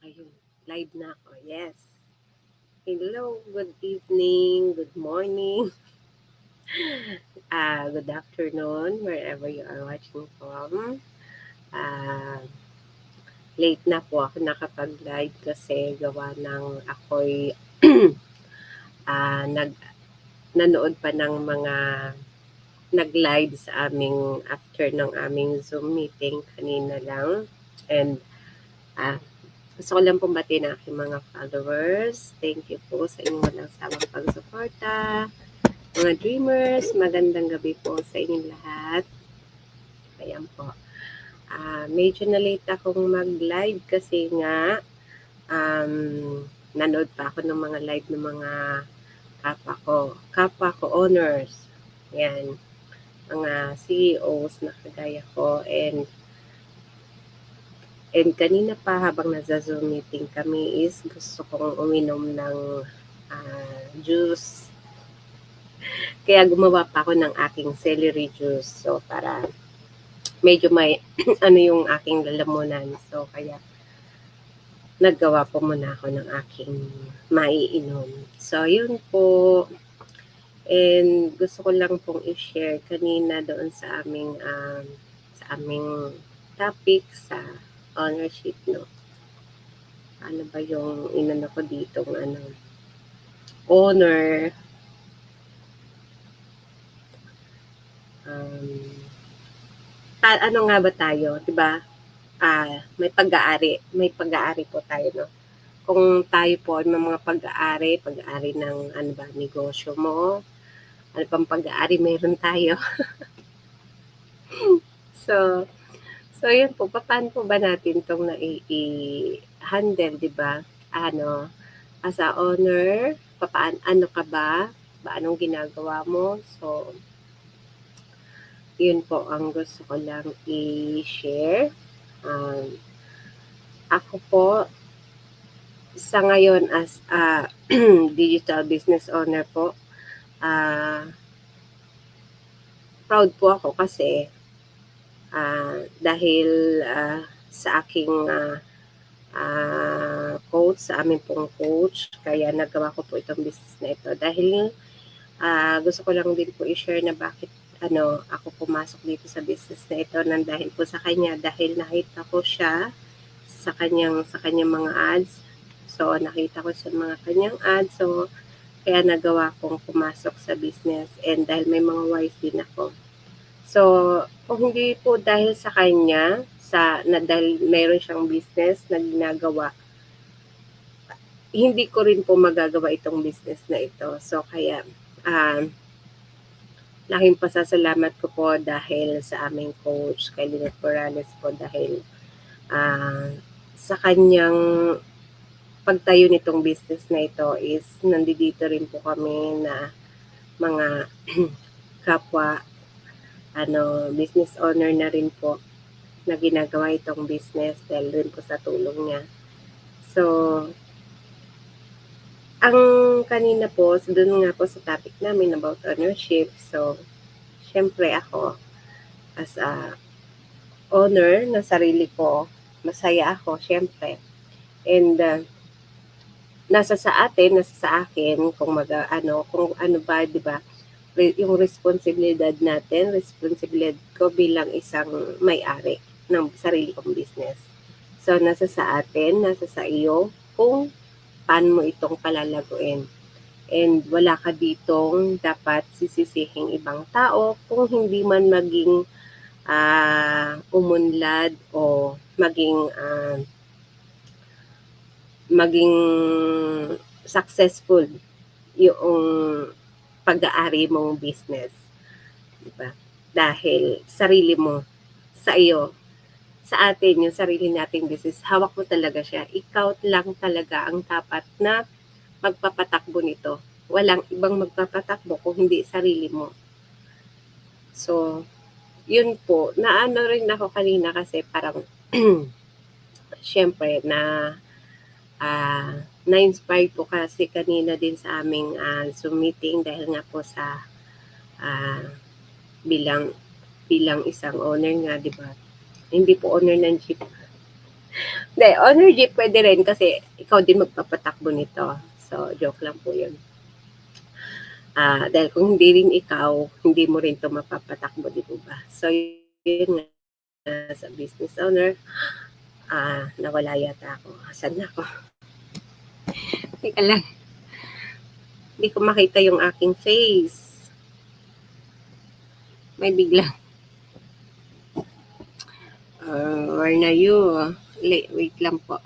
Ayun, live na ako. Yes. Hello, good evening, good morning, uh, good afternoon, wherever you are watching from. Uh, late na po ako nakapag-live kasi gawa ng ako'y uh, nag nanood pa ng mga nag-live sa aming after ng aming Zoom meeting kanina lang. And uh, gusto ko lang pong batiin ang aking mga followers. Thank you po sa inyong walang sawang pagsuporta. Mga dreamers, magandang gabi po sa inyong lahat. Ayan po. Uh, medyo na-late akong mag-live kasi nga um, nanood pa ako ng mga live ng mga kapwa ko. Kapwa ko owners. Yan mga CEOs na kagaya ko and and kanina pa habang nasa-Zoom meeting kami is gusto kong uminom ng uh, juice. Kaya gumawa pa ako ng aking celery juice. So para medyo may ano yung aking lalamunan. So kaya naggawa po muna ako ng aking maiinom. So yun po. And gusto ko lang pong i-share kanina doon sa aming um, sa aming topic sa ownership, no? Ano ba yung inano ko dito, ano? Owner. Um, ta- ano nga ba tayo, 'di ba? Ah, may pag-aari, may pag-aari po tayo, no? Kung tayo po may mga pag-aari, pag-aari ng ano ba, negosyo mo, ano pang pag-aari meron tayo. so, so yun po, paano po ba natin itong na-handle, di ba? Ano, as a owner, papaan, ano ka ba? Ba, anong ginagawa mo? So, yun po ang gusto ko lang i-share. Um, ako po, sa ngayon as a digital business owner po, uh, proud po ako kasi uh, dahil uh, sa aking uh, uh, coach, sa amin pong coach, kaya nagawa ko po itong business na ito. Dahil uh, gusto ko lang din po i-share na bakit ano, ako pumasok dito sa business na ito nang dahil po sa kanya dahil nakita ko siya sa kanyang sa kanyang mga ads. So nakita ko sa mga kanyang ads. So kaya nagawa kong pumasok sa business and dahil may mga wise din ako. So, kung hindi po dahil sa kanya, sa, na dahil meron siyang business na ginagawa, hindi ko rin po magagawa itong business na ito. So, kaya, um, laking pasasalamat ko po dahil sa aming coach, kay Lynette Morales po, dahil uh, sa kanyang pagtayo nitong business na ito is nandito rin po kami na mga kapwa ano business owner na rin po na ginagawa itong business dahil rin po sa tulong niya. So, ang kanina po, so doon nga po sa topic namin about ownership. So, syempre ako, as a owner na sarili ko, masaya ako, syempre. And uh, nasa sa atin, nasa sa akin kung mag ano, kung ano ba, 'di ba? Yung responsibilidad natin, responsibilidad ko bilang isang may-ari ng sarili kong business. So nasa sa atin, nasa sa iyo kung paano mo itong palalaguin. And wala ka ditong dapat sisisihing ibang tao kung hindi man maging uh, umunlad o maging uh, maging successful yung pag-aari mong business. Diba? Dahil sarili mo, sa iyo, sa atin, yung sarili nating business, hawak mo talaga siya. Ikaw lang talaga ang dapat na magpapatakbo nito. Walang ibang magpapatakbo kung hindi sarili mo. So, yun po. Naano rin ako kanina kasi parang, syempre, na uh, na-inspire po kasi kanina din sa aming uh, Zoom meeting dahil nga po sa uh, bilang bilang isang owner nga, di ba? Hindi po owner ng jeep. Hindi, honor jeep pwede rin kasi ikaw din magpapatakbo nito. So, joke lang po yun. Ah, dahil kung hindi rin ikaw, hindi mo rin 'to mapapatakbo, 'di ba? So, yun nga sa business owner, ah, nawala yata ako. Asan na ako? Teka lang. Hindi ko makita yung aking face. May biglang. Uh, where na you? Wait, wait lang po.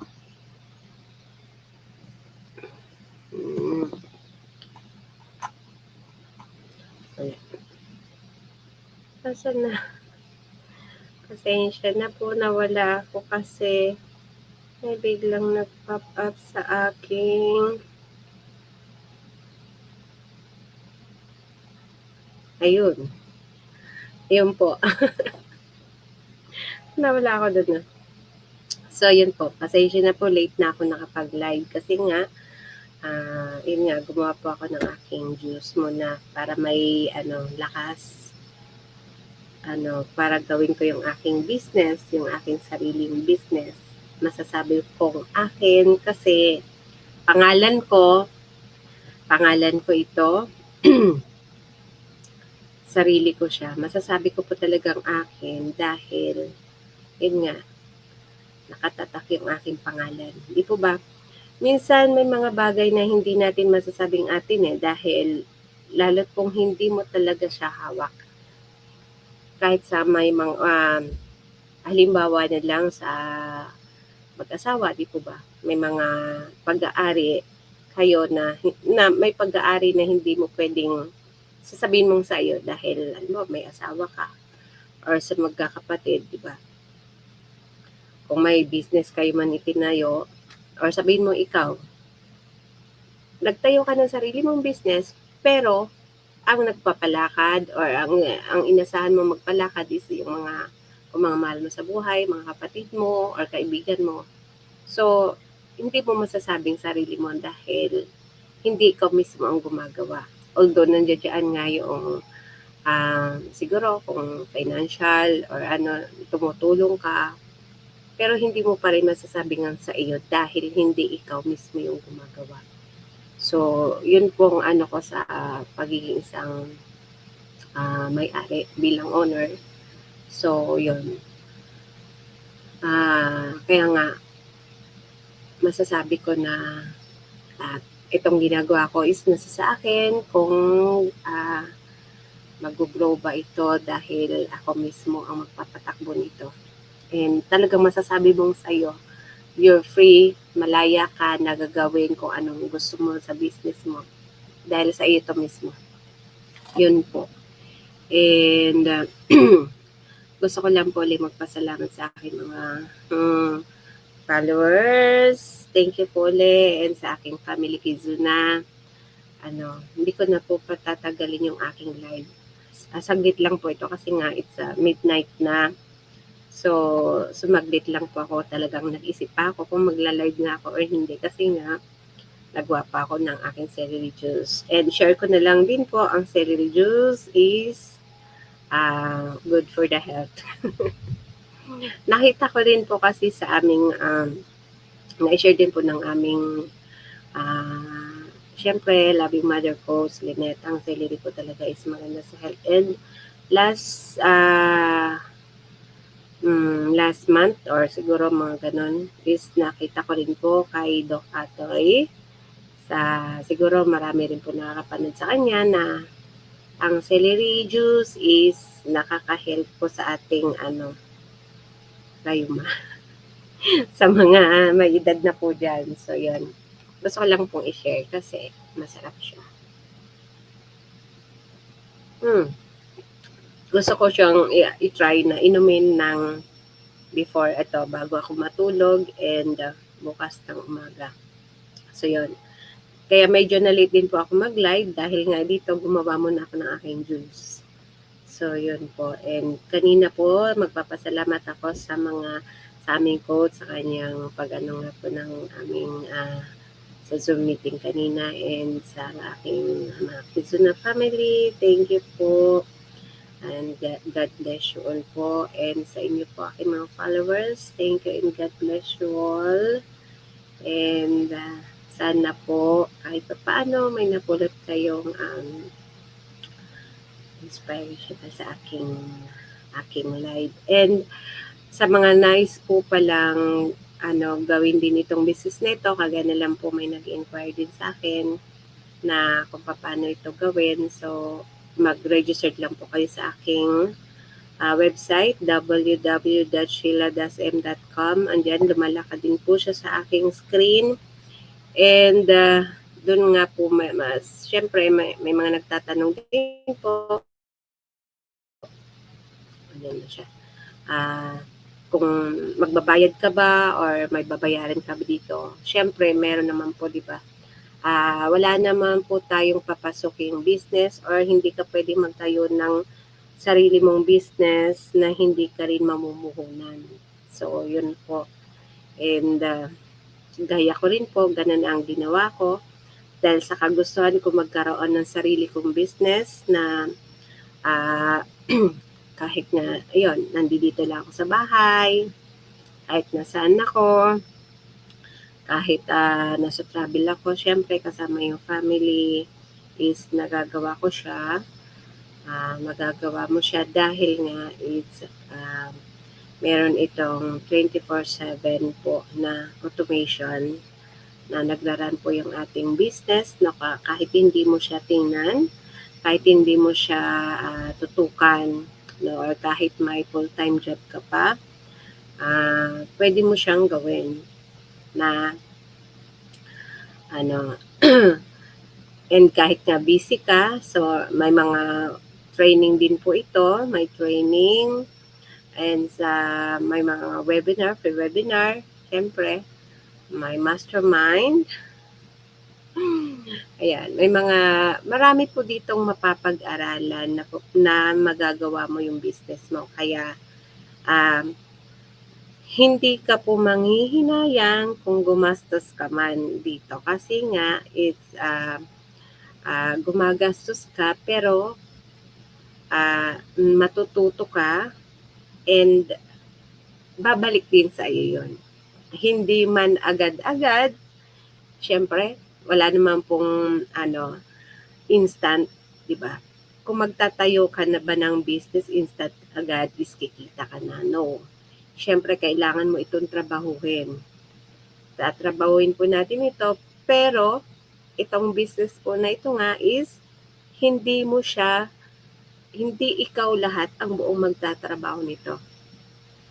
Hmm. Asan na? Pasensya na po, nawala ako kasi may biglang nag-pop up sa aking Ayun. Ayun po. nawala ako doon na. So, yun po. Pasensya na po, late na ako nakapag-live kasi nga, ah yun nga, gumawa po ako ng aking juice muna para may, ano, lakas. Ano, para gawin ko yung aking business, yung aking sariling business. Masasabi kong akin kasi pangalan ko, pangalan ko ito, sarili ko siya. Masasabi ko po talagang akin dahil, yun nga, nakatatak yung aking pangalan. Di po ba? Minsan may mga bagay na hindi natin masasabing atin eh dahil lalo't kung hindi mo talaga siya hawak. Kahit sa may mga, um, halimbawa na lang sa mag-asawa, di po ba? May mga pag-aari kayo na, na may pag-aari na hindi mo pwedeng sasabihin mong sa iyo dahil mo, may asawa ka or sa magkakapatid, di ba? Kung may business kayo man itinayo or sabihin mo ikaw, nagtayo ka ng sarili mong business pero ang nagpapalakad or ang ang inasahan mo magpalakad is yung mga kung mga mahal mo sa buhay, mga kapatid mo or kaibigan mo. So, hindi mo masasabing sarili mo dahil hindi ikaw mismo ang gumagawa although nandiyan nga yung uh, siguro kung financial or ano, tumutulong ka, pero hindi mo pa rin masasabi nga sa iyo dahil hindi ikaw mismo yung gumagawa. So, yun pong ano ko sa uh, pagiging isang uh, may-ari bilang owner. So, yun. Uh, kaya nga, masasabi ko na at uh, itong ginagawa ko is nasa sa akin kung uh, mag-grow ba ito dahil ako mismo ang magpapatakbo nito. And talagang masasabi mong sa'yo, you're free, malaya ka, nagagawin kung anong gusto mo sa business mo. Dahil sa iyo ito mismo. Yun po. And uh, gusto ko lang po ulit magpasalamat sa akin mga um, followers. Thank you po ulit and sa aking family Kizuna. Ano, hindi ko na po patatagalin yung aking live. Saglit lang po ito kasi nga it's uh, midnight na. So, sumaglit lang po ako. Talagang nag-isip pa ako kung magla-live na ako or hindi kasi nga nagwa pa ako ng aking celery juice. And share ko na lang din po ang celery juice is uh, good for the health. Nakita ko rin po kasi sa aming, um, na-share din po ng aming, uh, syempre, loving mother ko, si Lynette, ang celery ko talaga is maganda sa health. And last, uh, um, last month, or siguro mga ganon, is nakita ko rin po kay Doc Atoy, sa, siguro marami rin po nakakapanood sa kanya na ang celery juice is nakaka-help po sa ating ano rayuma sa mga may edad na po dyan. So, yun. Gusto ko lang pong i-share kasi masarap siya. Hmm. Gusto ko siyang i-try na inumin ng before ito bago ako matulog and uh, bukas ng umaga. So, yun. Kaya medyo na late din po ako mag-live dahil nga dito gumawa muna ako ng aking juice. So, yun po. And kanina po, magpapasalamat ako sa mga, sa aming coach, sa kanyang pag-ano nga po ng aming, uh, sa Zoom meeting kanina and sa aking mga Kizuna family. Thank you po. And God bless you all po. And sa inyo po aking mga followers, thank you and God bless you all. And uh, sana po kahit pa paano may napulot kayong um, inspiration sa aking aking live. And sa mga nice po palang ano, gawin din itong business nito, kagaya lang po may nag-inquire din sa akin na kung paano ito gawin. So, mag-register lang po kayo sa aking uh, website www.sheiladasm.com Andiyan, lumalakad din po siya sa aking screen. And uh, doon nga po, may, mas, syempre, may, may mga nagtatanong din po. Ayan na siya. Uh, kung magbabayad ka ba or may babayaran ka ba dito. Syempre, meron naman po, di ba? Uh, wala naman po tayong papasuking business or hindi ka pwede magtayo ng sarili mong business na hindi ka rin mamumuhunan. So, yun po. And uh, gaya ko rin po, ganun ang ginawa ko. Dahil sa kagustuhan ko magkaroon ng sarili kong business na uh, kahit na, ayun, nandito lang ako sa bahay, kahit nasaan ako, kahit uh, nasa travel ako, syempre kasama yung family is nagagawa ko siya. Uh, magagawa mo siya dahil nga it's uh, meron itong 24/7 po na automation na naglaran po yung ating business na kahit hindi mo siya tingnan, kahit hindi mo siya uh, tutukan no, or kahit may full-time job ka pa, uh, pwede mo siyang gawin na ano and kahit nga busy ka so may mga training din po ito may training and sa may mga webinar free webinar syempre may mastermind Ayan, may mga marami po ditong mapapag-aralan na, na magagawa mo yung business mo. Kaya um, hindi ka po manghihinayang kung gumastos ka man dito. Kasi nga, it's uh, uh, gumagastos ka pero uh, matututo ka and babalik din sa iyo yun. Hindi man agad-agad, syempre, wala naman pong ano, instant, di ba? Kung magtatayo ka na ba ng business, instant agad is kikita ka na. No syempre kailangan mo itong trabahuhin. Tatrabahuin po natin ito, pero itong business po na ito nga is hindi mo siya, hindi ikaw lahat ang buong magtatrabaho nito.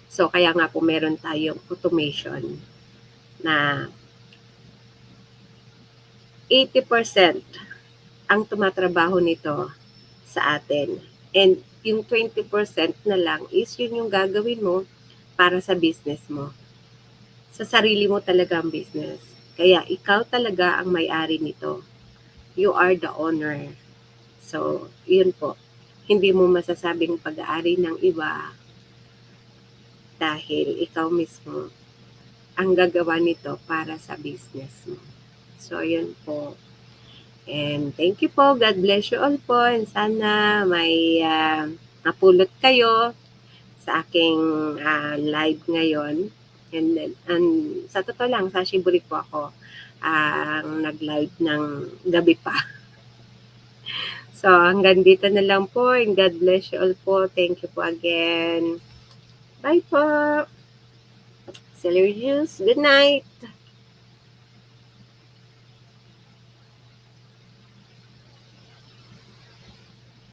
So, kaya nga po meron tayong automation na 80% ang tumatrabaho nito sa atin. And yung 20% na lang is yun yung gagawin mo para sa business mo. Sa sarili mo talaga ang business. Kaya ikaw talaga ang may-ari nito. You are the owner. So, yun po. Hindi mo masasabing pag-aari ng iba dahil ikaw mismo ang gagawa nito para sa business mo. So, yun po. And thank you po. God bless you all po. And sana may uh, napulot kayo sa aking uh, live ngayon. And, and sa totoo lang, sa Shiburi po ako ang uh, nag-live ng gabi pa. So, hanggang dito na lang po. And God bless you all po. Thank you po again. Bye po. Celerius, good night.